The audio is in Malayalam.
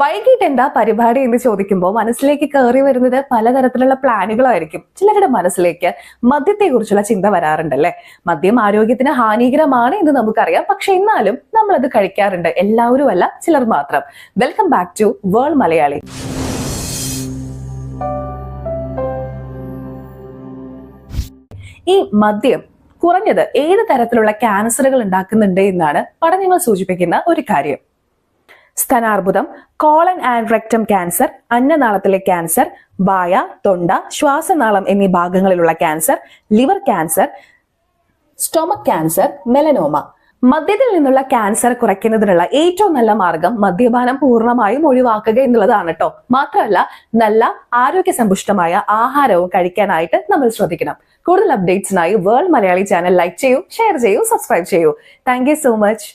വൈകിട്ട് എന്താ പരിപാടി എന്ന് ചോദിക്കുമ്പോൾ മനസ്സിലേക്ക് കയറി വരുന്നത് പലതരത്തിലുള്ള പ്ലാനുകളായിരിക്കും. ചിലരുടെ മനസ്സിലേക്ക് മദ്യത്തെക്കുറിച്ചുള്ള ചിന്ത വരാറുണ്ടല്ലേ? മദ്യം ആരോഗ്യത്തിന് ഹാനികരമാണ് എന്ന് നമുക്കറിയാം. പക്ഷെ എന്നാലും നമ്മൾ അത് കഴിക്കാറുണ്ട്. എല്ലാവരും അല്ല ചിലർ മാത്രം. Welcome back to World Malayali ഈ മദ്യം കുറഞ്ഞത് ഏത് തരത്തിലുള്ള ക്യാൻസറുകൾ ഉണ്ടാക്കുന്നുണ്ട് എന്നാണ് പഠനങ്ങൾ സൂചിപ്പിക്കുന്ന ഒരു കാര്യം. സ്തനാർബുദം കോളൻ ആൻഡ് റെക്ടം ക്യാൻസർ അന്നനാളത്തിലെ ക്യാൻസർ ബായ തൊണ്ട ശ്വാസനാളം എന്നീ ഭാഗങ്ങളിലുള്ള cancer liver cancer stomach cancer melanoma. മദ്യത്തിൽ നിന്നുള്ള ക്യാൻസർ കുറയ്ക്കുന്നതിനുള്ള ഏറ്റവും നല്ല മാർഗം മദ്യപാനം പൂർണമായും ഒഴിവാക്കുക എന്നുള്ളതാണ് കേട്ടോ മാത്രമല്ല നല്ല ആരോഗ്യസമ്പുഷ്ടമായ ആഹാരവും കഴിക്കാനായിട്ട് നമ്മൾ ശ്രദ്ധിക്കണം. കൂടുതൽ അപ്ഡേറ്റ്സിനായി വേൾഡ് മലയാളി ചാനൽ ലൈക്ക് ചെയ്യൂ ഷെയർ ചെയ്യൂ സബ്സ്ക്രൈബ് ചെയ്യൂ. Thank so much.